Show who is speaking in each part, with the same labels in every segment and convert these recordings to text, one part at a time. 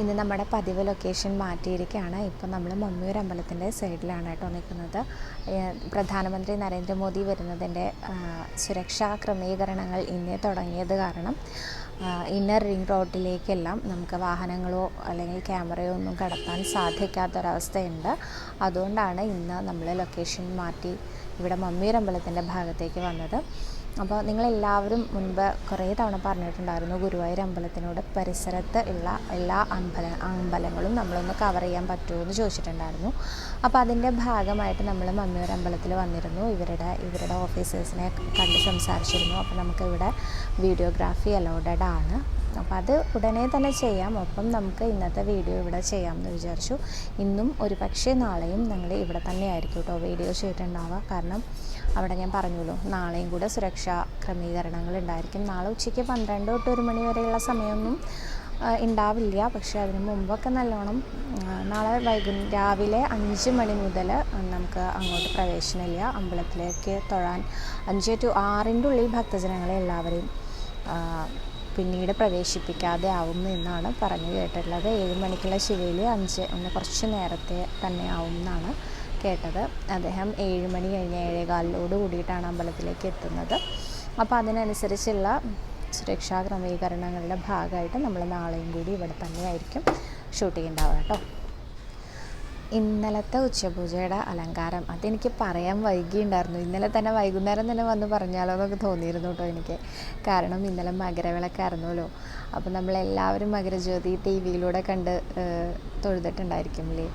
Speaker 1: ഇന്ന് നമ്മുടെ പതിവ് ലൊക്കേഷൻ മാറ്റിയിരിക്കുകയാണ്. ഇപ്പോൾ നമ്മൾ മമ്മിയൂർ അമ്പലത്തിന്റെ സൈഡിലാണ് കേട്ടോ നിൽക്കുന്നത്. പ്രധാനമന്ത്രി നരേന്ദ്രമോദി വരുന്നതിന്റെ സുരക്ഷാ ക്രമീകരണങ്ങൾ ഇന്നേ തുടങ്ങിയത് കാരണം ഇന്നർ റിംഗ് റോഡിലേക്കെല്ലാം നമുക്ക് വാഹനങ്ങളോ അല്ലെങ്കിൽ ക്യാമറയോ ഒന്നും കടത്താൻ സാധിക്കാത്തൊരവസ്ഥയുണ്ട്. അതുകൊണ്ടാണ് ഇന്ന് നമ്മൾ ലൊക്കേഷൻ മാറ്റി ഇവിടെ മമ്മിയൂർ അമ്പലത്തിന്റെ ഭാഗത്തേക്ക് വന്നത്. അപ്പോൾ നിങ്ങളെല്ലാവരും മുൻപ് കുറേ തവണ പറഞ്ഞിട്ടുണ്ടായിരുന്നു ഗുരുവായൂർ അമ്പലത്തിനോട് പരിസരത്ത് ഉള്ള എല്ലാ അമ്പല അമ്പലങ്ങളും നമ്മളൊന്ന് കവർ ചെയ്യാൻ പറ്റുമോ എന്ന് ചോദിച്ചിട്ടുണ്ടായിരുന്നു. അപ്പോൾ അതിന്റെ ഭാഗമായിട്ട് നമ്മൾ മമ്മിയൂർ അമ്പലത്തിൽ വന്നിരുന്നു. ഇവരുടെ ഇവരുടെ ഓഫീസേഴ്സിനെ കണ്ട് സംസാരിച്ചിരുന്നു. അപ്പോൾ നമുക്കിവിടെ വീഡിയോഗ്രാഫി അലോഡഡ് ആണ്. അപ്പോൾ അത് ഉടനെ തന്നെ ചെയ്യാം. ഒപ്പം നമുക്ക് ഇന്നത്തെ വീഡിയോ ഇവിടെ ചെയ്യാമെന്ന് വിചാരിച്ചു. ഇന്നും ഒരു പക്ഷേ നാളെയും ഞങ്ങൾ ഇവിടെ തന്നെ ആയിരിക്കും കേട്ടോ വീഡിയോ ചെയ്തിട്ടുണ്ടാവുക. കാരണം അവിടെ ഞാൻ പറഞ്ഞല്ലോ നാളെയും കൂടെ സുരക്ഷാ ക്രമീകരണങ്ങൾ ഉണ്ടായിരിക്കും. നാളെ ഉച്ചയ്ക്ക് പന്ത്രണ്ട് തൊട്ട് ഒരു മണി വരെയുള്ള സമയമൊന്നും ഉണ്ടാവില്ല. പക്ഷേ അതിന് മുമ്പൊക്കെ നല്ലോണം നാളെ വൈകുന്നേരം രാവിലെ അഞ്ച് മണി മുതൽ നമുക്ക് അങ്ങോട്ട് പ്രവേശനമില്ല. അമ്പലത്തിലേക്ക് തൊഴാൻ അഞ്ച് ടു ആറിന്റെ ഉള്ളിൽ ഭക്തജനങ്ങളെ എല്ലാവരെയും പിന്നീട് പ്രവേശിപ്പിക്കാതെ ആവും എന്നാണ് പറഞ്ഞു കേട്ടിട്ടുള്ളത്. ഏഴ് മണിക്കുള്ള ശിവയിൽ അഞ്ച് ഒന്ന് കുറച്ച് നേരത്തെ തന്നെ ആവും എന്നാണ് കേട്ടത്. അദ്ദേഹം ഏഴ് മണി കഴിഞ്ഞ് ഏഴേകാലിലോട് കൂടിയിട്ടാണ് അമ്പലത്തിലേക്ക് എത്തുന്നത്. അപ്പോൾ അതിനനുസരിച്ചുള്ള സുരക്ഷാ ക്രമീകരണങ്ങളുടെ ഭാഗമായിട്ട് നമ്മൾ നാളെയും കൂടി ഇവിടെ തന്നെയായിരിക്കും ഷൂട്ടിംഗ് ഉണ്ടാവുക കേട്ടോ. ഇന്നലത്തെ ഉച്ചപൂജയുടെ അലങ്കാരം അതെനിക്ക് പറയാൻ വൈകിയുണ്ടായിരുന്നു. ഇന്നലെ തന്നെ വൈകുന്നേരം തന്നെ വന്ന് പറഞ്ഞാലോ എന്നൊക്കെ തോന്നിയിരുന്നു കേട്ടോ എനിക്ക്. കാരണം ഇന്നലെ മകരവിളക്കായിരുന്നല്ലോ. അപ്പോൾ നമ്മളെല്ലാവരും മകരജ്യോതി ടി വിയിലൂടെ കണ്ട് തൊഴുതിട്ടുണ്ടായിരിക്കും തൊഴുതിട്ടുണ്ടായിരിക്കുമല്ലേ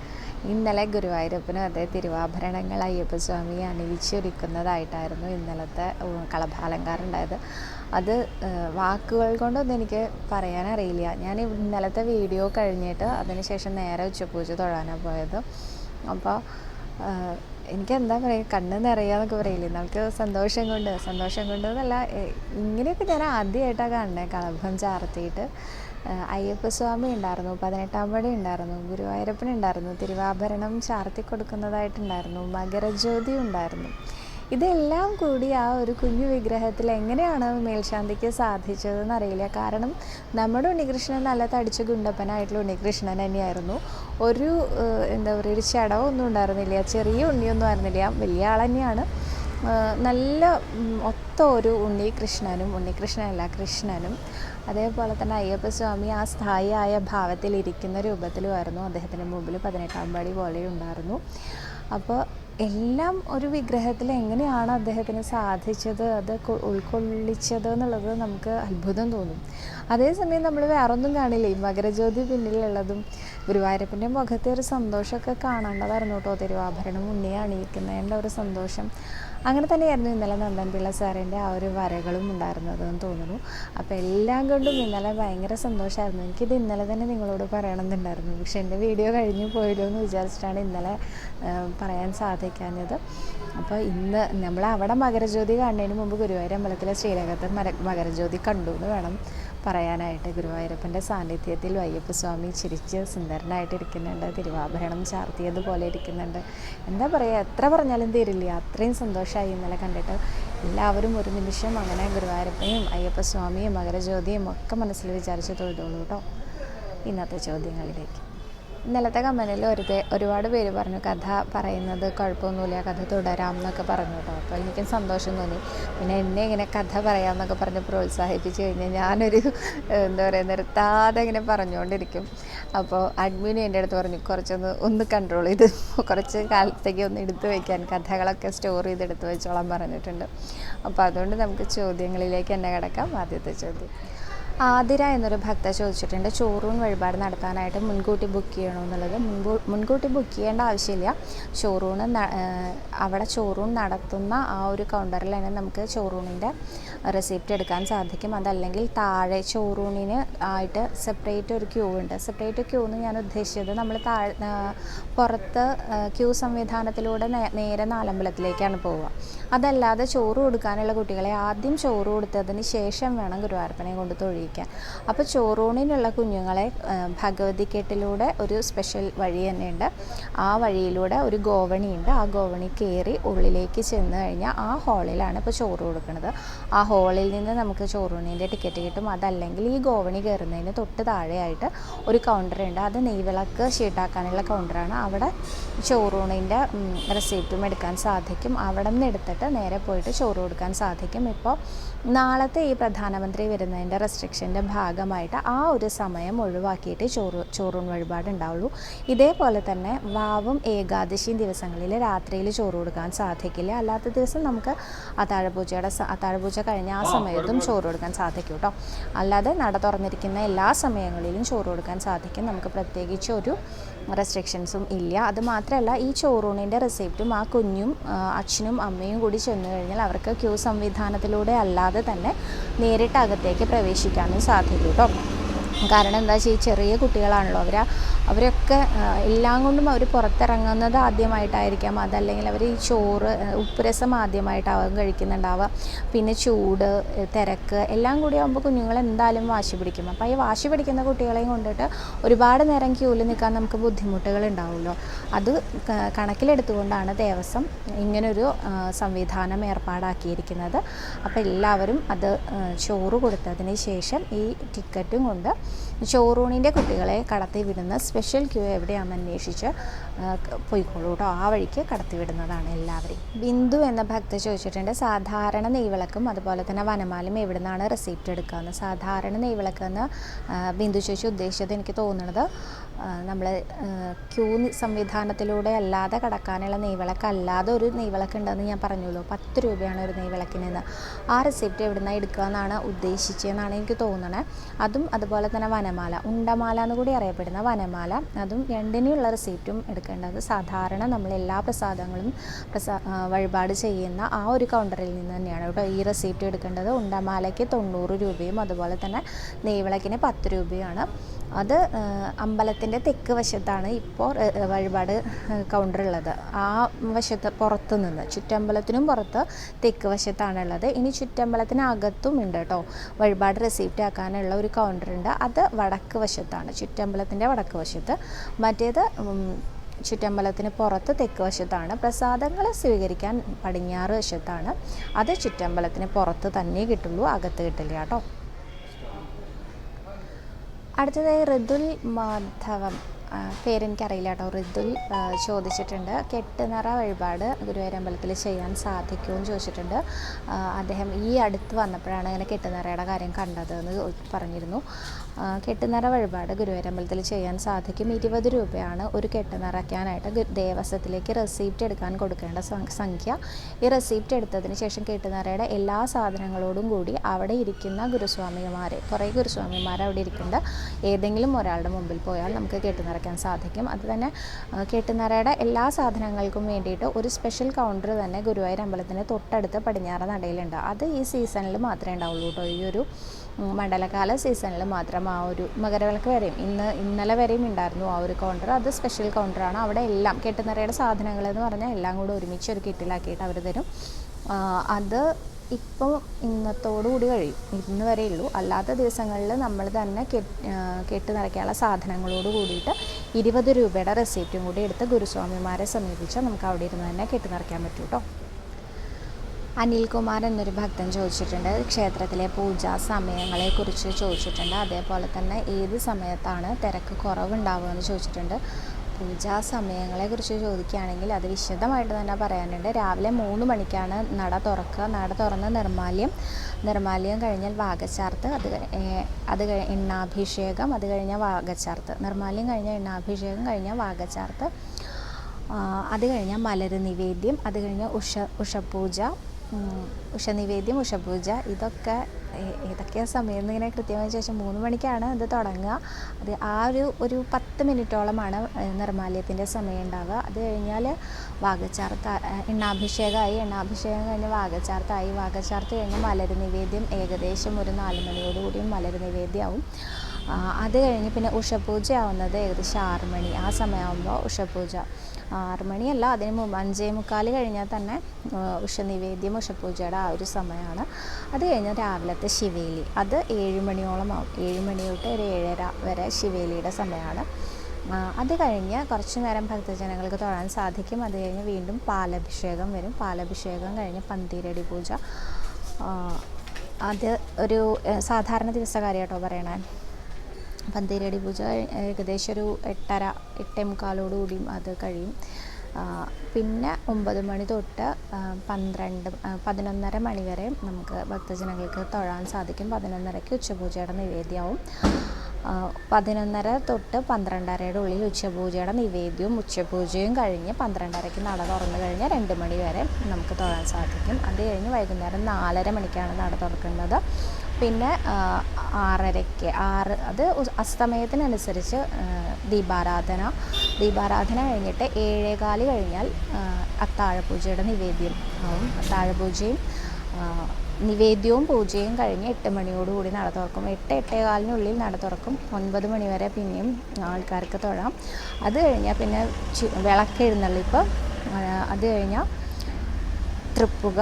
Speaker 1: ഇന്നലെ ഗുരുവായൂരപ്പനും അതേ തിരുവാഭരണങ്ങൾ അയ്യപ്പസ്വാമി അണിയിച്ചൊരുക്കുന്നതായിട്ടായിരുന്നു ഇന്നലത്തെ കളഭാലങ്കാരം ഉണ്ടായത് അത് വാക്കുകൾ കൊണ്ടൊന്നും എനിക്ക് പറയാനറിയില്ല. ഞാൻ ഇന്നലത്തെ വീഡിയോ കഴിഞ്ഞിട്ട് അതിനുശേഷം നേരെ ഉച്ചപൂജ തൊഴാനാണ് പോയത്. അപ്പോൾ എനിക്ക് എന്താ പറയുക കണ്ണ് നിറയാന്നൊക്കെ പറയില്ലേ? നമുക്ക് സന്തോഷം കൊണ്ട് സന്തോഷം കൊണ്ട് എന്നല്ല ഇങ്ങനെയൊക്കെ ഞാൻ ആദ്യമായിട്ടാണ് കാണുന്നത് കളഭം ചാർത്തിയിട്ട്. അയ്യപ്പസ്വാമി ഉണ്ടായിരുന്നു പതിനെട്ടാം പടി ഉണ്ടായിരുന്നു ഗുരുവായൂരപ്പൻ ഉണ്ടായിരുന്നു തിരുവാഭരണം ചാർത്തി കൊടുക്കുന്നതായിട്ടുണ്ടായിരുന്നു മകരജ്യോതി ഉണ്ടായിരുന്നു. ഇതെല്ലാം കൂടി ആ ഒരു കുഞ്ഞു വിഗ്രഹത്തിൽ എങ്ങനെയാണ് മേൽശാന്തിക്ക് സാധിച്ചതെന്ന് അറിയില്ല. കാരണം നമ്മുടെ ഉണ്ണികൃഷ്ണൻ നല്ല തടിച്ച ഗുണ്ടപ്പനായിട്ടുള്ള ഉണ്ണികൃഷ്ണൻ തന്നെയായിരുന്നു. ഒരു എന്താ പറയുക ഒരു ചടവൊന്നും ഉണ്ടായിരുന്നില്ല ചെറിയ ഉണ്ണിയൊന്നും ആയിരുന്നില്ല. വലിയ ആൾ തന്നെയാണ്. നല്ല ഉം, ഒത്ത ഒരു ഉണ്ണികൃഷ്ണനും ഉണ്ണികൃഷ്ണനല്ല കൃഷ്ണനും അതേപോലെ തന്നെ അയ്യപ്പ സ്വാമി ആ സ്ഥായിയായ ഭാവത്തിൽ ഇരിക്കുന്ന രൂപത്തിലുമായിരുന്നു അദ്ദേഹത്തിന്റെ മുമ്പിൽ പതിനെട്ടാം പടി പോലെ ഉണ്ടായിരുന്നു. അപ്പോൾ എല്ലാം ഒരു വിഗ്രഹത്തിൽ എങ്ങനെയാണ് അദ്ദേഹത്തിന് സാധിച്ചത് അത് ഉൾക്കൊള്ളിച്ചത് എന്നുള്ളത് നമുക്ക് അത്ഭുതം തോന്നും. അതേസമയം നമ്മൾ വേറൊന്നും കാണില്ല? ഈ മകരജ്യോതി പിന്നിലുള്ളതും ഗുരുവായൂരപ്പന്റെ മുഖത്തെ ഒരു സന്തോഷമൊക്കെ കാണേണ്ടതായിരുന്നു കേട്ടോ. തിരുവാഭരണം ഉണ്ണിയെ അണിയിക്കുന്നതിന്റെ ഒരു സന്തോഷം. അങ്ങനെ തന്നെയായിരുന്നു ഇന്നലെ നന്ദൻപിള്ള സാറിന്റെ ആ ഒരു വരകളും ഉണ്ടായിരുന്നതെന്ന് തോന്നുന്നു. അപ്പോൾ എല്ലാം കൊണ്ടും ഇന്നലെ ഭയങ്കര സന്തോഷമായിരുന്നു. എനിക്കിത് ഇന്നലെ തന്നെ നിങ്ങളോട് പറയണമെന്നുണ്ടായിരുന്നു. പക്ഷേ എന്റെ വീഡിയോ കഴിഞ്ഞു പോയല്ലോ എന്ന് വിചാരിച്ചിട്ടാണ് ഇന്നലെ പറയാൻ സാധിക്കാഞ്ഞത്. അപ്പോൾ ഇന്ന് നമ്മൾ അവിടെ മകരജ്യോതി കാണുന്നതിന് മുമ്പ് ഗുരുവായൂർ അമ്പലത്തിലെ ശ്രീരംഗത്ത് മകരജ്യോതി കണ്ടു എന്ന് വേണം പറയാനായിട്ട് ഗുരുവായൂരപ്പന്റെ സാന്നിധ്യത്തിൽ അയ്യപ്പസ്വാമി ചിരിച്ച് സുന്ദരനായിട്ടിരിക്കുന്നുണ്ട്. തിരുവാഭരണം ചാർത്തിയതുപോലെ ഇരിക്കുന്നുണ്ട്. എന്താ പറയുക എത്ര പറഞ്ഞാലും തീരില്ല. അത്രയും സന്തോഷമായി ഇന്നലെ കണ്ടിട്ട് എല്ലാവരും ഒരു നിമിഷം അങ്ങനെ ഗുരുവായൂരപ്പനെയും അയ്യപ്പസ്വാമിയും മകരജ്യോതിയും ഒക്കെ മനസ്സിൽ വിചാരിച്ച് തൊഴുതോളൂ കേട്ടോ ഇന്നത്തെ ചോദ്യങ്ങളിലേക്ക്. ഇന്നലത്തെ കമന്റിൽ ഒരു പേ ഒരുപാട് പേര് പറഞ്ഞു കഥ പറയുന്നത് കുഴപ്പമൊന്നുമില്ല കഥ തുടരാം എന്നൊക്കെ പറഞ്ഞു കേട്ടോ. അപ്പോൾ എനിക്കും സന്തോഷം തോന്നി. പിന്നെ എന്നെ ഇങ്ങനെ കഥ പറയാമെന്നൊക്കെ പറഞ്ഞ് പ്രോത്സാഹിപ്പിച്ച് കഴിഞ്ഞാൽ ഞാനൊരു എന്താ പറയുക നിർത്താതെ ഇങ്ങനെ പറഞ്ഞുകൊണ്ടിരിക്കും. അപ്പോൾ അഡ്മിനും എന്റെ അടുത്ത് പറഞ്ഞു കുറച്ചൊന്ന് ഒന്ന് കൺട്രോൾ ചെയ്ത് കുറച്ച് കാലത്തേക്ക് ഒന്ന് എടുത്തു വയ്ക്കാൻ കഥകളൊക്കെ സ്റ്റോർ ചെയ്ത് എടുത്തു വെച്ചോളാൻ പറഞ്ഞിട്ടുണ്ട്. അപ്പോൾ അതുകൊണ്ട് നമുക്ക് ചോദ്യങ്ങളിലേക്ക് തന്നെ കിടക്കാം. ആദ്യത്തെ ചോദ്യം. ആതിര എന്നൊരു ഭക്ത ചോദിച്ചിട്ടുണ്ട് ഷോറൂം വഴിപാട് നടത്താനായിട്ട് മുൻകൂട്ടി ബുക്ക് ചെയ്യണോ എന്നുള്ളത്? മുൻകൂട്ടി ബുക്ക് ചെയ്യേണ്ട ആവശ്യമില്ല. ഷോറൂം അവിടെ ഷോറൂം നടത്തുന്ന ആ ഒരു കൗണ്ടറിൽ തന്നെ നമുക്ക് ഷോറൂമിന്റെ റെസിപ്റ്റ് എടുക്കാൻ സാധിക്കും. അതല്ലെങ്കിൽ താഴെ ഷോറൂമിന് ആയിട്ട് സെപ്പറേറ്റ് ഒരു ക്യൂ ഉണ്ട്. സെപ്പറേറ്റ് ക്യൂ എന്ന് ഞാൻ ഉദ്ദേശിച്ചത് നമ്മൾ താഴെ പുറത്ത് ക്യൂ സംവിധാനത്തിലൂടെ നേരെ നാലമ്പലത്തിലേക്കാണ് പോവുക. അതല്ലാതെ ചോറ് കൊടുക്കാനുള്ള കുട്ടികളെ ആദ്യം ചോറ് കൊടുത്തതിന് ശേഷം വേണം ഗുരുവായൂരപ്പനെ കൊണ്ട് തൊഴിയിക്കാൻ അപ്പോൾ ചോറൂണിനുള്ള കുഞ്ഞുങ്ങളെ ഭഗവതി ഭഗവതിക്കെട്ടിലൂടെ ഒരു സ്പെഷ്യൽ വഴി തന്നെയുണ്ട്. ആ വഴിയിലൂടെ ഒരു ഗോവണിയുണ്ട്. ആ ഗോവണി കയറി ഉള്ളിലേക്ക് ചെന്ന് കഴിഞ്ഞാൽ ആ ഹാളിലാണ് ഇപ്പോൾ ചോറ് കൊടുക്കുന്നത്. ആ ഹാളിൽ നിന്ന് നമുക്ക് ചോറൂണിന്റെ ടിക്കറ്റ് കിട്ടും. അതല്ലെങ്കിൽ ഈ ഗോവണി കയറുന്നതിന് തൊട്ട് താഴെയായിട്ട് ഒരു കൗണ്ടർ ഉണ്ട്. അത് നെയ്വിളക്ക് ഷീട്ടാക്കാനുള്ള കൗണ്ടറാണ് അവിടെ ചോറൂണിന്റെ റെസിപ്റ്റും എടുക്കാൻ സാധിക്കും. അവിടെ നിന്ന് എടുത്തിട്ട് നേരെ പോയിട്ട് ചോറ് കൊടുക്കാൻ സാധിക്കും. ഇപ്പോൾ നാളത്തെ ഈ പ്രധാനമന്ത്രി വരുന്നതിന്റെ റെസ്ട്രിക്ഷന്റെ ഭാഗമായിട്ട് ആ ഒരു സമയം ഒഴിവാക്കിയിട്ട് ചോറ് ചോറൂൺ വഴിപാട് ഉണ്ടാവുള്ളൂ ഇതേപോലെ തന്നെ വാവും ഏകാദശിയും ദിവസങ്ങളിൽ രാത്രിയിൽ ചോറ് കൊടുക്കാൻ സാധിക്കില്ല. അല്ലാത്ത ദിവസം നമുക്ക് അത്താഴപൂജയുടെ അത്താഴപൂജ കഴിഞ്ഞ ആ സമയത്തും ചോറ് കൊടുക്കാൻ സാധിക്കും കേട്ടോ. അല്ലാതെ നട തുറന്നിരിക്കുന്ന എല്ലാ സമയങ്ങളിലും ചോറ് കൊടുക്കാൻ സാധിക്കും. നമുക്ക് പ്രത്യേകിച്ച് ഒരു റെസ്ട്രിക്ഷൻസും ഇല്ല. അത് മാത്രമല്ല ഈ ചോറൂണിന്റെ റെസിപ്റ്റും ആ കുഞ്ഞും അച്ഛനും അമ്മയും കൂടി ചെന്നു കഴിഞ്ഞാൽ അവർക്ക് ക്യൂ സംവിധാനത്തിലൂടെ അല്ലാതെ തന്നെ നേരിട്ട് അകത്തേക്ക് പ്രവേശിക്കാനും സാധിക്കും കേട്ടോ കാരണം എന്താ വെച്ചാൽ ഈ ചെറിയ കുട്ടികളാണല്ലോ അവർ അവരൊക്കെ എല്ലാം കൊണ്ടും അവർ പുറത്തിറങ്ങുന്നത് ആദ്യമായിട്ടായിരിക്കാം. അതല്ലെങ്കിൽ അവർ ഈ ചോറ് ഉപ്പുരസം ആദ്യമായിട്ടാവും കഴിക്കുന്നുണ്ടാവുക. പിന്നെ ചൂട് തിരക്ക് എല്ലാം കൂടി ആകുമ്പോൾ കുഞ്ഞുങ്ങൾ എന്തായാലും വാശി പിടിക്കും. അപ്പോൾ ഈ വാശി പിടിക്കുന്ന കുട്ടികളെയും കൊണ്ടിട്ട് ഒരുപാട് നേരം ക്യൂവിൽ നിൽക്കാൻ നമുക്ക് ബുദ്ധിമുട്ടുകൾ ഉണ്ടാവുമല്ലോ. അത് കണക്കിലെടുത്തുകൊണ്ടാണ് ദേവസ്വം ഇങ്ങനൊരു സംവിധാനം ഏർപ്പാടാക്കിയിരിക്കുന്നത്. അപ്പോൾ എല്ലാവരും അത് ചോറ് കൊടുത്തതിന് ശേഷം ഈ ടിക്കറ്റും കൊണ്ട് ചോറൂണിന്റെ കുട്ടികളെ കടത്തി വിടുന്ന സ്പെഷ്യൽ ക്യൂ എവിടെയാണെന്ന് അന്വേഷിച്ച് പോയിക്കോളൂ കേട്ടോ ആ വഴിക്ക് കടത്തി വിടുന്നതാണ് എല്ലാവരെയും. ബിന്ദു എന്ന ഭക്ത ചോദിച്ചിട്ടുണ്ട് സാധാരണ നെയ്വിളക്കും അതുപോലെ തന്നെ വനമാലും എവിടെ നിന്നാണ് റെസിപ്റ്റ് എടുക്കുക സാധാരണ നെയ്വിളക്കെന്ന് ബിന്ദു ചേച്ചി ഉദ്ദേശിച്ചത് എനിക്ക് തോന്നുന്നത് നമ്മൾ ക്യൂ സംവിധാനത്തിലൂടെ അല്ലാതെ കടക്കാനുള്ള നെയ്വിളക്ക് അല്ലാതെ ഒരു നെയ്വിളക്ക് ഉണ്ടെന്ന് ഞാൻ പറഞ്ഞല്ലോ പത്ത് രൂപയാണ് ഒരു നെയ്വിളക്കിനെന്ന് ആ റെസിപ്റ്റ് എവിടെ നിന്നാണ് എടുക്കുക എന്നാണ് ഉദ്ദേശിച്ചതെന്നാണ് എനിക്ക് തോന്നണേ. അതും അതുപോലെ തന്നെ വനമാല ഉണ്ടമാല എന്ന് കൂടി അറിയപ്പെടുന്ന വനമാല. അതും രണ്ടിനുള്ള റെസിപ്റ്റും എടുക്കേണ്ടത് സാധാരണ നമ്മൾ എല്ലാ പ്രസാദങ്ങളും പ്രസാ വഴിപാട് ചെയ്യുന്ന ആ ഒരു കൗണ്ടറിൽ നിന്ന് തന്നെയാണ് കേട്ടോ ഈ റെസിപ്റ്റ് എടുക്കേണ്ടത്. ഉണ്ടമാലയ്ക്ക് തൊണ്ണൂറ് രൂപയും അതുപോലെ തന്നെ നെയ്വിളക്കിന് പത്ത് രൂപയാണ് അത് അമ്പലത്തിന്റെ തെക്ക് വശത്താണ് ഇപ്പോൾ വഴിപാട് കൗണ്ടർ ഉള്ളത് ആ വശത്ത് പുറത്ത് നിന്ന് ചുറ്റമ്പലത്തിനും പുറത്ത് തെക്ക് വശത്താണുള്ളത്. ഇനി ചുറ്റമ്പലത്തിനകത്തും ഉണ്ട് കേട്ടോ. വഴിപാട് റെസിപ്റ്റ് ആക്കാനുള്ള ഒരു കൗണ്ടർ ഉണ്ട്. അത് വടക്ക് വശത്താണ് ചുറ്റമ്പലത്തിന്റെ വടക്ക് വശത്ത്. മറ്റേത് ചുറ്റമ്പലത്തിന് പുറത്ത് തെക്ക് വശത്താണ്. പ്രസാദങ്ങൾ സ്വീകരിക്കാൻ പടിഞ്ഞാറ് വശത്താണ്. അത് ചുറ്റമ്പലത്തിന് പുറത്ത് തന്നെ കിട്ടുള്ളൂ അകത്ത് കിട്ടില്ല കേട്ടോ. അടുത്തതായി ഋതുൽ മാധവം. പേരെനിക്കറിയില്ല കേട്ടോ. ആ, ചോദിച്ചിട്ടുണ്ട്. കെട്ടുനിറ വഴിപാട് ഗുരുവായൂരമ്പലത്തിൽ ചെയ്യാൻ സാധിക്കുമെന്ന് ചോദിച്ചിട്ടുണ്ട്. അദ്ദേഹം ഈ അടുത്ത് വന്നപ്പോഴാണ് ഇങ്ങനെ കെട്ടുനിറയുടെ കാര്യം കണ്ടത് എന്ന് പറഞ്ഞിരുന്നു. കെട്ടുനിറ വഴിപാട് ഗുരുവായൂരമ്പലത്തിൽ ചെയ്യാൻ സാധിക്കും. ഇരുപത് രൂപയാണ് ഒരു കെട്ടുനിറയ്ക്കാനായിട്ട് ദേവസ്വത്തിലേക്ക് റെസിപ്റ്റ് എടുക്കാൻ കൊടുക്കേണ്ട സംഖ്യ. ഈ റെസിപ്റ്റ് എടുത്തതിന് ശേഷം കെട്ടുനിറയുടെ എല്ലാ സാധനങ്ങളോടും കൂടി അവിടെ ഇരിക്കുന്ന ഗുരുസ്വാമിമാരെ കുറേ ഗുരുസ്വാമിമാർ അവിടെ ഇരിക്കുന്നുണ്ട് ഏതെങ്കിലും ഒരാളുടെ മുമ്പിൽ പോയാൽ നമുക്ക് കെട്ട് നിറയ്ക്കാൻ സാധിക്കും. അത് തന്നെ എല്ലാ സാധനങ്ങൾക്കും വേണ്ടിയിട്ട് ഒരു സ്പെഷ്യൽ കൗണ്ടർ തന്നെ ഗുരുവായൂർ അമ്പലത്തിന് തൊട്ടടുത്ത് പടിഞ്ഞാറ് നടയിലുണ്ട്. അത് ഈ സീസണിൽ മാത്രമേ ഉണ്ടാവുള്ളൂ കേട്ടോ. ഈ ഒരു മണ്ഡലകാല സീസണിൽ മാത്രം ആ ഒരു മകരവിളക്ക് വരെയും ഇന്ന് ഇന്നലെ വരെയും ഉണ്ടായിരുന്നു ആ ഒരു കൗണ്ടർ അത് സ്പെഷ്യൽ കൗണ്ടറാണ് അവിടെ എല്ലാം കെട്ടുനിറയുടെ സാധനങ്ങൾ എന്ന് പറഞ്ഞാൽ എല്ലാം കൂടെ ഒരുമിച്ച് ഒരു കിറ്റിലാക്കിയിട്ട് അവർ തരും. അത് ഇപ്പോൾ ഇന്നത്തോടുകൂടി കഴിയും. ഇന്ന് വരെ ഉള്ളൂ. അല്ലാത്ത ദിവസങ്ങളിൽ നമ്മൾ തന്നെ കെട്ട് നിറയ്ക്കാനുള്ള സാധനങ്ങളോട് കൂടിയിട്ട് ഇരുപത് രൂപയുടെ റെസിപ്റ്റും കൂടി എടുത്ത് ഗുരുസ്വാമിമാരെ സമീപിച്ചാൽ നമുക്ക് അവിടെ ഇരുന്ന് തന്നെ കെട്ട് നിറയ്ക്കാൻ പറ്റും കേട്ടോ അനിൽകുമാർ എന്നൊരു ഭക്തൻ ചോദിച്ചിട്ടുണ്ട്. ക്ഷേത്രത്തിലെ പൂജാ സമയങ്ങളെക്കുറിച്ച് ചോദിച്ചിട്ടുണ്ട്. അതേപോലെ തന്നെ ഏത് സമയത്താണ് തിരക്ക് കുറവുണ്ടാവുക എന്ന് ചോദിച്ചിട്ടുണ്ട്. പൂജാ സമയങ്ങളെക്കുറിച്ച് ചോദിക്കുകയാണെങ്കിൽ അത് വിശദമായിട്ട് തന്നെ പറയാനുണ്ട്. രാവിലെ മൂന്ന് മണിക്കാണ് നട തുറക്കുക. നട തുറന്ന് നിർമാല്യം നിർമാല്യം കഴിഞ്ഞാൽ വാഗച്ചാർത്ത് അത് അത് എണ്ണാഭിഷേകം അത് കഴിഞ്ഞാൽ വാഗച്ചാർത്ത് നിർമാല്യം കഴിഞ്ഞാൽ എണ്ണാഭിഷേകം കഴിഞ്ഞാൽ വാഗച്ചാർത്ത് അത് കഴിഞ്ഞാൽ മലര് നിവേദ്യം അത് കഴിഞ്ഞാൽ ഉഷ ഉഷപൂജ ഉഷനിവേദ്യം ഉഷപൂജ ഇതൊക്കെ ഏ- ഏതൊക്കെയാ സമയം എന്നിങ്ങനെ കൃത്യമായി ചോദിച്ചാൽ മൂന്ന് മണിക്കാണ് ഇത് തുടങ്ങുക. അത് ആ ഒരു ഒരു പത്ത് മിനിറ്റോളമാണ് നിർമാല്യത്തിന്റെ സമയം ഉണ്ടാവുക. അത് കഴിഞ്ഞാൽ വാഗച്ചാർത്ത എണ്ണാഭിഷേകമായി എണ്ണാഭിഷേകം കഴിഞ്ഞ് വാഗച്ചാർത്തായി വാഗച്ചാർത്ത് കഴിഞ്ഞ് മലര് നിവേദ്യം ഏകദേശം ഒരു നാല് മണിയോടുകൂടിയും മലര് നിവേദ്യമാവും. അത് കഴിഞ്ഞ് പിന്നെ ഉഷപൂജ ആവുന്നത് ഏകദേശം ആറ് മണി ആ സമയമാകുമ്പോൾ ഉഷപൂജ ആറ് മണിയല്ല അതിന് മുമ്പ് അഞ്ചേ മുക്കാൽ കഴിഞ്ഞാൽ തന്നെ ഉഷനിവേദ്യം ഉഷപൂജയുടെ ആ ഒരു സമയമാണ്. അത് കഴിഞ്ഞാൽ രാവിലത്തെ ശിവേലി. അത് ഏഴുമണിയോളം ആവും. ഏഴ് മണി തൊട്ട് ഒരു ഏഴര വരെ ശിവേലിയുടെ സമയമാണ്. അത് കഴിഞ്ഞ് കുറച്ച് നേരം ഭക്തജനങ്ങൾക്ക് തൊഴാൻ സാധിക്കും. അത് കഴിഞ്ഞ് വീണ്ടും പാലഭിഷേകം വരും. പാലഭിഷേകം കഴിഞ്ഞ് പന്തീരടി പൂജ. അത് ഒരു സാധാരണ ദിവസകാര്യം കേട്ടോ പറയണേ. പന്തീരടി പൂജ ഏകദേശം ഒരു എട്ടര എട്ടേ മുക്കാലോടുകൂടിയും അത് കഴിയും. പിന്നെ ഒമ്പത് മണി തൊട്ട് പന്ത്രണ്ട് പതിനൊന്നര മണി വരെ നമുക്ക് ഭക്തജനങ്ങൾക്ക് തൊഴാൻ സാധിക്കും. പതിനൊന്നരയ്ക്ക് ഉച്ചപൂജയുടെ നിവേദ്യവും പതിനൊന്നര തൊട്ട് പന്ത്രണ്ടരയുടെ ഉള്ളിൽ ഉച്ചപൂജയുടെ നിവേദ്യവും ഉച്ചപൂജയും കഴിഞ്ഞ് പന്ത്രണ്ടരയ്ക്ക് നട തുറന്നു കഴിഞ്ഞാൽ രണ്ട് മണി വരെ നമുക്ക് തൊഴാൻ സാധിക്കും. അത് കഴിഞ്ഞ് വൈകുന്നേരം നാലര മണിക്കാണ് നട തുറക്കുന്നത്. പിന്നെ ആറരയ്ക്ക് ആറ് അത് അസ്തമയത്തിനനുസരിച്ച് ദീപാരാധന. ദീപാരാധന കഴിഞ്ഞിട്ട് ഏഴേകാൽ കഴിഞ്ഞാൽ അത്താഴപൂജയുടെ നിവേദ്യം ആവും. അത്താഴപൂജയും നിവേദ്യവും പൂജയും കഴിഞ്ഞ് എട്ട് മണിയോടുകൂടി നട തുറക്കും. എട്ട് എട്ടേകാലിനുള്ളിൽ നട തുറക്കും. ഒൻപത് മണി വരെ പിന്നെയും ആൾക്കാർക്ക് തൊഴാം. അത് കഴിഞ്ഞാൽ പിന്നെ വിളക്കെഴുന്നള്ളിപ്പ് അത് കഴിഞ്ഞാൽ തൃപ്പുക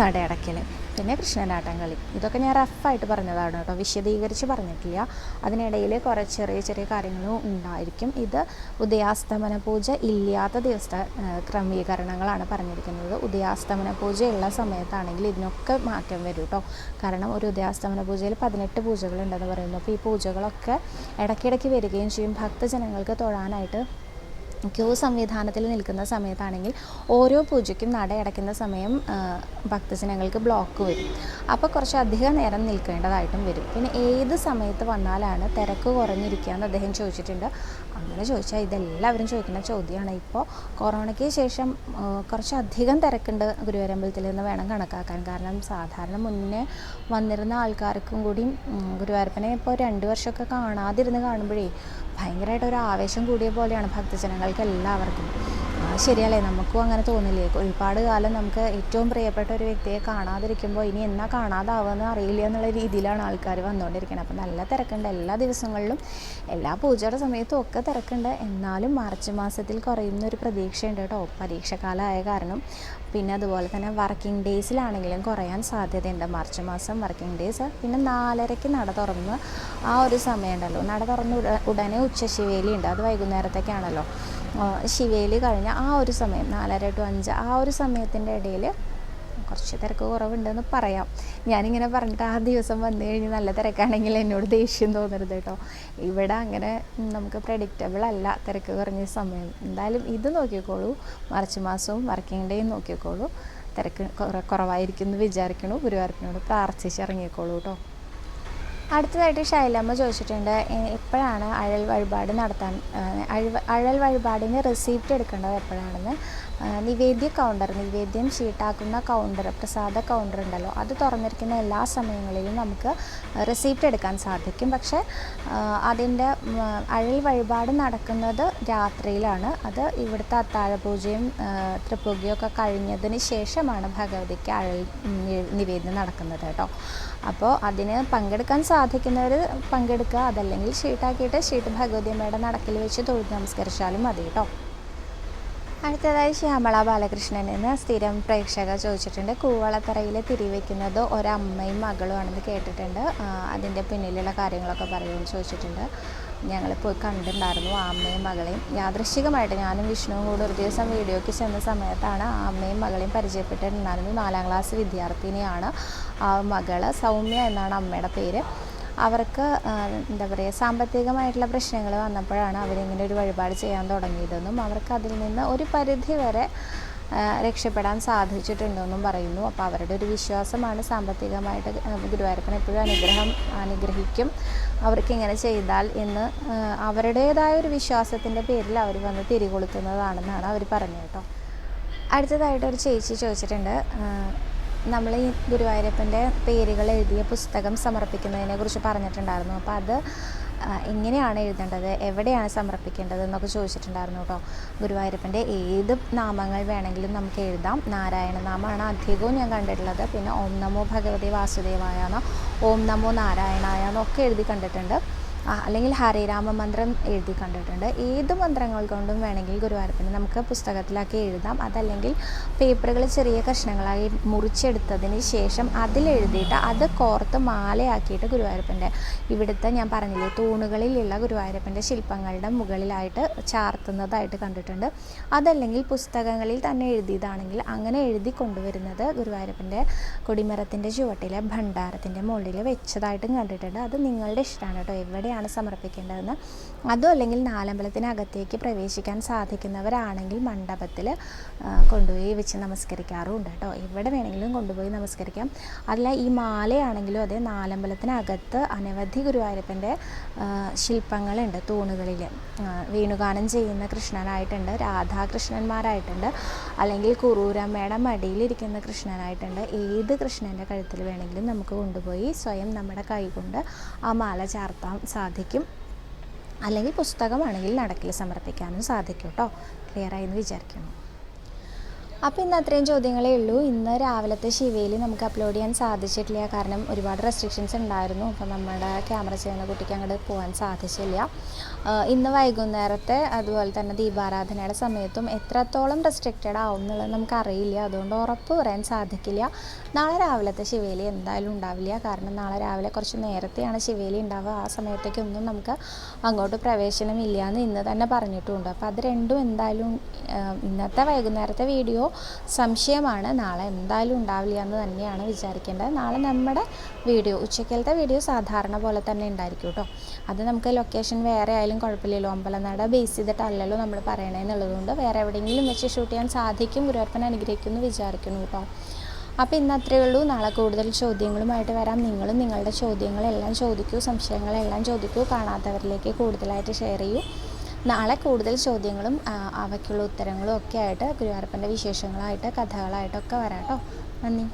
Speaker 1: നടയടക്കൽ പിന്നെ കൃഷ്ണനാട്ടം കളി. ഇതൊക്കെ ഞാൻ റഫായിട്ട് പറഞ്ഞതാണ് കേട്ടോ. വിശദീകരിച്ച് പറഞ്ഞിട്ടില്ല. അതിനിടയിൽ കുറേ ചെറിയ ചെറിയ കാര്യങ്ങളും ഉണ്ടായിരിക്കും. ഇത് ഉദയാസ്തമന പൂജ ഇല്ലാത്ത ദിവസ ക്രമീകരണങ്ങളാണ് പറഞ്ഞിരിക്കുന്നത്. ഉദയാസ്തമന പൂജയുള്ള സമയത്താണെങ്കിൽ ഇതിനൊക്കെ മാറ്റം വരും കേട്ടോ കാരണം ഒരു ഉദയാസ്തമന പൂജയിൽ പതിനെട്ട് പൂജകളുണ്ടെന്ന് പറയുന്നു. അപ്പോൾ ഈ പൂജകളൊക്കെ ഇടയ്ക്കിടയ്ക്ക് വരികയും ചെയ്യും. ഭക്തജനങ്ങൾക്ക് തൊഴാനായിട്ട് ക്യൂ സംവിധാനത്തിൽ നിൽക്കുന്ന സമയത്താണെങ്കിൽ ഓരോ പൂജയ്ക്കും നട അടയ്ക്കുന്ന സമയം ഭക്തജനങ്ങൾക്ക് ബ്ലോക്ക് വരും. അപ്പോൾ കുറച്ച് അധികം നേരം നിൽക്കേണ്ടതായിട്ടും വരും. പിന്നെ ഏത് സമയത്ത് വന്നാലാണ് തിരക്ക് കുറഞ്ഞിരിക്കുക എന്ന് അദ്ദേഹം ചോദിച്ചിട്ടുണ്ട്. അങ്ങനെ ചോദിച്ചാൽ ഇതെല്ലാവരും ചോദിക്കുന്ന ചോദ്യമാണ്. ഇപ്പോൾ കൊറോണയ്ക്ക് ശേഷം കുറച്ചധികം തിരക്കുണ്ട് ഗുരുവായൂരമ്പലത്തിൽ നിന്ന് വേണം കണക്കാക്കാൻ. കാരണം സാധാരണ മുന്നേ വന്നിരുന്ന ആൾക്കാർക്കും കൂടി ഗുരുവായൂരപ്പനെ ഇപ്പോൾ രണ്ട് വർഷമൊക്കെ കാണാതിരുന്ന് കാണുമ്പോഴേ ഭയങ്കരമായിട്ട് ഒരു ആവേശം കൂടിയ പോലെയാണ് ഭക്തജനങ്ങൾക്ക് എല്ലാവർക്കും. ശരിയല്ലേ? നമുക്കും അങ്ങനെ തോന്നില്ലേ? ഒരുപാട് കാലം നമുക്ക് ഏറ്റവും പ്രിയപ്പെട്ട ഒരു വ്യക്തിയെ കാണാതിരിക്കുമ്പോൾ ഇനി എന്നാ കാണാതാവുമെന്ന് അറിയില്ല എന്നുള്ള രീതിയിലാണ് ആൾക്കാർ വന്നുകൊണ്ടിരിക്കുന്നത് അപ്പോൾ നല്ല തിരക്കുണ്ട്. എല്ലാ ദിവസങ്ങളിലും എല്ലാ പൂജയുടെ സമയത്തും ഒക്കെ തിരക്കുണ്ട്. എന്നാലും മാർച്ച് മാസത്തിൽ കുറയുന്ന ഒരു പ്രതീക്ഷയുണ്ട് കേട്ടോ. പരീക്ഷക്കാലമായ കാരണം. പിന്നെ അതുപോലെ തന്നെ വർക്കിംഗ് ഡേയ്സിലാണെങ്കിലും കുറയാൻ സാധ്യതയുണ്ട്. മാർച്ച് മാസം വർക്കിംഗ് ഡേയ്സ്. പിന്നെ നാലരയ്ക്ക് നട തുറന്ന് ആ ഒരു സമയമുണ്ടല്ലോ. നട തുറന്ന് ഉടനെ ഉച്ചശിവേലി ഉണ്ട് അത് വൈകുന്നേരത്തേക്കാണല്ലോ. ശിവേലി കഴിഞ്ഞ ആ ഒരു സമയം നാലര ടു അഞ്ച് ആ ഒരു സമയത്തിന്റെ ഇടയിൽ കുറച്ച് തിരക്ക് കുറവുണ്ടെന്ന് പറയാം. ഞാനിങ്ങനെ പറഞ്ഞിട്ട് ആ ദിവസം വന്നു കഴിഞ്ഞ് നല്ല തിരക്കാണെങ്കിൽ എന്നോട് ദേഷ്യം തോന്നരുത് കേട്ടോ. ഇവിടെ അങ്ങനെ നമുക്ക് പ്രഡിക്റ്റബിൾ അല്ല തിരക്ക് കുറഞ്ഞ സമയം. എന്തായാലും ഇത് നോക്കിക്കോളൂ. മാർച്ച് മാസവും വർക്കിംഗ് ഡേയും നോക്കിക്കോളൂ. തിരക്ക് കുറ- കുറവായിരിക്കും എന്ന് വിചാരിക്കണു. ഗുരുവായൂരപ്പനോട് പ്രാർത്ഥിച്ചിറങ്ങിക്കോളൂ കേട്ടോ. അടുത്തതായിട്ട് ശൈലമ്മ ചോദിച്ചിട്ടുണ്ട് എപ്പോഴാണ് അഴൽ വഴിപാട് നടത്താൻ അഴൽ വഴിപാടിന് റെസിപ്റ്റ് എടുക്കേണ്ടത് എപ്പോഴാണെന്ന്? നിവേദ്യ കൗണ്ടർ നിവേദ്യം ഷീട്ടാക്കുന്ന കൗണ്ടർ പ്രസാദ കൗണ്ടർ ഉണ്ടല്ലോ. അത് തുറന്നിരിക്കുന്ന എല്ലാ സമയങ്ങളിലും നമുക്ക് റെസിപ്റ്റ് എടുക്കാൻ സാധിക്കും. പക്ഷേ അതിന്റെ അഴൽ വഴിപാട് നടക്കുന്നത് രാത്രിയിലാണ്. അത് ഇവിടുത്തെ അത്താഴപൂജയും തൃപ്പൂകയൊക്കെ തൃപ്പുകയും കഴിഞ്ഞതിന് ശേഷമാണ് ഭഗവതിക്ക് അഴൽ നിവേദ്യം നടക്കുന്നത് കേട്ടോ. അപ്പോൾ അതിന് പങ്കെടുക്കാൻ സാധിക്കുന്നവർ പങ്കെടുക്കുക. അതല്ലെങ്കിൽ ഷീട്ടാക്കിയിട്ട് ഷീട്ട് ഭഗവതിയമ്മയുടെ നടക്കിൽ വെച്ച് തൊഴുത് നമസ്കരിച്ചാലും മതി കേട്ടോ. അടുത്തതായി ശ്യാമള ബാലകൃഷ്ണൻ എന്ന് സ്ഥിരം പ്രേക്ഷക ചോദിച്ചിട്ടുണ്ട് കൂവളത്തറയിൽ തിരിവെക്കുന്നത് ഒരമ്മയും മകളുമാണെന്ന് കേട്ടിട്ടുണ്ട്. അതിന്റെ പിന്നിലുള്ള കാര്യങ്ങളൊക്കെ പറയുമെന്ന് ചോദിച്ചിട്ടുണ്ട്. ഞങ്ങൾ പോയി കണ്ടിട്ടുണ്ടായിരുന്നു ആ അമ്മയും മകളെയും. യാദൃശികമായിട്ട് ഞാനും വിഷ്ണുവും കൂടെ ഒരു ദിവസം വീഡിയോയ്ക്ക് ചെന്ന സമയത്താണ് ആ അമ്മയും മകളെയും പരിചയപ്പെട്ടിട്ടുണ്ടായിരുന്നു നാലാം ക്ലാസ് വിദ്യാർത്ഥിനിയാണ് ആ മകൾ സൗമ്യ എന്നാണ് അമ്മയുടെ പേര്. അവർക്ക് എന്താ പറയുക സാമ്പത്തികമായിട്ടുള്ള പ്രശ്നങ്ങൾ വന്നപ്പോഴാണ് അവരിങ്ങനെ ഒരു വഴിപാട് ചെയ്യാൻ തുടങ്ങിയതെന്നും അവർക്ക് അതിൽ നിന്ന് ഒരു പരിധി വരെ രക്ഷപ്പെടാൻ സാധിച്ചിട്ടുണ്ടെന്നും പറയുന്നു. അപ്പോൾ അവരുടെ ഒരു വിശ്വാസമാണ് സാമ്പത്തികമായിട്ട് ഗുരുവായൂരപ്പൻ എപ്പോഴും അനുഗ്രഹം അനുഗ്രഹിക്കും. അവർക്ക് ഇങ്ങനെ ചെയ്താൽ എന്ന് അവരുടേതായ ഒരു വിശ്വാസത്തിന്റെ പേരിൽ അവർ വന്ന് തിരികൊളുത്തുന്നതാണെന്നാണ് അവർ പറഞ്ഞു കേട്ടോ. അടുത്തതായിട്ട് ഒരു ചേച്ചി ചോദിച്ചിട്ടുണ്ട് നമ്മൾ ഈ ഗുരുവായൂരപ്പന്റെ പേരുകൾ എഴുതിയ പുസ്തകം സമർപ്പിക്കുന്നതിനെ കുറിച്ച് പറഞ്ഞിട്ടുണ്ടായിരുന്നു. അപ്പോൾ അത് എങ്ങനെയാണ് എഴുതേണ്ടത്? എവിടെയാണ് സമർപ്പിക്കേണ്ടത് എന്നൊക്കെ ചോദിച്ചിട്ടുണ്ടായിരുന്നു കേട്ടോ. ഗുരുവായൂരപ്പന്റെ ഏത് നാമങ്ങൾ വേണമെങ്കിലും നമുക്ക് എഴുതാം. നാരായണ നാമമാണ് അധികവും ഞാൻ കണ്ടിട്ടുള്ളത്. പിന്നെ ഓം നമോ ഭഗവതി വാസുദേവായ എന്നോ ഓം നമോ നാരായണായ എന്നൊക്കെ എഴുതി കണ്ടിട്ടുണ്ട്. അല്ലെങ്കിൽ ഹരേരാമ മന്ത്രം എഴുതി കണ്ടിട്ടുണ്ട്. ഏത് മന്ത്രങ്ങൾ കൊണ്ടും വേണമെങ്കിൽ ഗുരുവായൂരപ്പനെ നമുക്ക് പുസ്തകത്തിലാക്കി എഴുതാം. അതല്ലെങ്കിൽ പേപ്പറുകൾ ചെറിയ കഷ്ണങ്ങളായി മുറിച്ചെടുത്തതിന് ശേഷം അതിലെഴുതിയിട്ട് അത് കോർത്ത് മാലയാക്കിയിട്ട് ഗുരുവായൂരപ്പന്റെ ഇവിടുത്തെ ഞാൻ പറഞ്ഞില്ലേ തൂണുകളിലുള്ള ഗുരുവായൂരപ്പന്റെ ശില്പങ്ങളുടെ മുകളിലായിട്ട് ചാർത്തുന്നതായിട്ട് കണ്ടിട്ടുണ്ട്. അതല്ലെങ്കിൽ പുസ്തകങ്ങളിൽ തന്നെ എഴുതിയതാണെങ്കിൽ അങ്ങനെ എഴുതി കൊണ്ടുവരുന്നത് ഗുരുവായൂരപ്പന്റെ കൊടിമരത്തിന്റെ ചുവട്ടിലെ ഭണ്ഡാരത്തിന്റെ മുകളിൽ വെച്ചതായിട്ടും കണ്ടിട്ടുണ്ട്. അത് നിങ്ങളുടെ ഇഷ്ടമാണ് കേട്ടോ. എവിടെയാണ് സമർപ്പിക്കേണ്ടതെന്ന് അതും അല്ലെങ്കിൽ നാലമ്പലത്തിനകത്തേക്ക് പ്രവേശിക്കാൻ സാധിക്കുന്നവരാണെങ്കിൽ മണ്ഡപത്തിൽ കൊണ്ടുപോയി വെച്ച് നമസ്കരിക്കാറുമുണ്ട് കേട്ടോ. എവിടെ വേണമെങ്കിലും കൊണ്ടുപോയി നമസ്കരിക്കാം. അല്ല ഈ മാലയാണെങ്കിലും അതേ നാലമ്പലത്തിനകത്ത് അനവധി ഗുരുവായൂരപ്പന്റെ ശില്പങ്ങളുണ്ട് തൂണുകളിൽ വേണുഗാനം ചെയ്യുന്ന കൃഷ്ണനായിട്ടുണ്ട് രാധാകൃഷ്ണന്മാരായിട്ടുണ്ട് അല്ലെങ്കിൽ കുറൂരമ്മയുടെ മടിയിലിരിക്കുന്ന കൃഷ്ണനായിട്ടുണ്ട്. ഏത് കൃഷ്ണന്റെ കഴുത്തിൽ വേണമെങ്കിലും നമുക്ക് കൊണ്ടുപോയി സ്വയം നമ്മുടെ കൈ കൊണ്ട് ആ മാല ചാർത്താൻ സാധിക്കും. അല്ലെങ്കിൽ പുസ്തകമാണെങ്കിൽ നടക്കിൽ സമർപ്പിക്കാനും സാധിക്കും കേട്ടോ. ക്ലിയറായി എന്ന് വിചാരിക്കുന്നു. അപ്പോൾ ഇന്ന് അത്രയും ചോദ്യങ്ങളേ ഉള്ളൂ. ഇന്ന് രാവിലത്തെ ശിവയിൽ നമുക്ക് അപ്ലോഡ് ചെയ്യാൻ സാധിച്ചിട്ടില്ല. കാരണം ഒരുപാട് റെസ്ട്രിക്ഷൻസ് ഉണ്ടായിരുന്നു. അപ്പോൾ നമ്മുടെ ക്യാമറ ചെയ്യുന്ന കുട്ടിക്ക് അങ്ങോട്ട് പോകാൻ സാധിച്ചില്ല. ഇന്ന് വൈകുന്നേരത്തെ അതുപോലെ തന്നെ ദീപാരാധനയുടെ സമയത്തും എത്രത്തോളം റെസ്ട്രിക്റ്റഡ് ആവും എന്നുള്ളത് നമുക്കറിയില്ല അതുകൊണ്ട് ഉറപ്പ് പറയാൻ സാധിക്കില്ല. നാളെ രാവിലത്തെ ശിവേലി എന്തായാലും ഉണ്ടാവില്ല. കാരണം നാളെ രാവിലെ കുറച്ച് നേരത്തെയാണ് ശിവേലി ഉണ്ടാവുക. ആ സമയത്തേക്കൊന്നും നമുക്ക് അങ്ങോട്ട് പ്രവേശനമില്ല എന്ന് ഇന്ന് തന്നെ പറഞ്ഞിട്ടുമുണ്ട് അപ്പോൾ അത് രണ്ടും എന്തായാലും ഇന്നത്തെ വൈകുന്നേരത്തെ വീഡിയോ സംശയമാണ്. നാളെ എന്തായാലും ഉണ്ടാവില്ല എന്ന് തന്നെയാണ് വിചാരിക്കേണ്ടത്. നാളെ നമ്മുടെ വീഡിയോ ഉച്ചക്കലത്തെ വീഡിയോ സാധാരണ പോലെ തന്നെ ഉണ്ടായിരിക്കും കേട്ടോ അത് നമുക്ക് ലൊക്കേഷൻ വേറെ ആയാലും കുഴപ്പമില്ലല്ലോ. അമ്പലനട ബേസ് ചെയ്തിട്ടല്ലല്ലോ നമ്മൾ പറയണേന്നുള്ളതുകൊണ്ട് വേറെ എവിടെയെങ്കിലും വെച്ച് ഷൂട്ട് ചെയ്യാൻ സാധിക്കും. ഗുരുവായൂരപ്പൻ അനുഗ്രഹിക്കുമെന്ന് വിചാരിക്കുന്നു കേട്ടോ അപ്പോൾ ഇന്ന് അത്രയേ ഉള്ളൂ. നാളെ കൂടുതൽ ചോദ്യങ്ങളുമായിട്ട് വരാം. നിങ്ങളും നിങ്ങളുടെ ചോദ്യങ്ങളെല്ലാം ചോദിക്കൂ സംശയങ്ങളെല്ലാം ചോദിക്കൂ. കാണാത്തവരിലേക്ക് കൂടുതലായിട്ട് ഷെയർ ചെയ്യൂ. നാളെ കൂടുതൽ ചോദ്യങ്ങളും അവയ്ക്കുള്ള ഉത്തരങ്ങളും ഒക്കെ ആയിട്ട് ഗുരുവായൂരപ്പന്റെ വിശേഷങ്ങളായിട്ട് കഥകളായിട്ടൊക്കെ വരാം കേട്ടോ നന്ദി.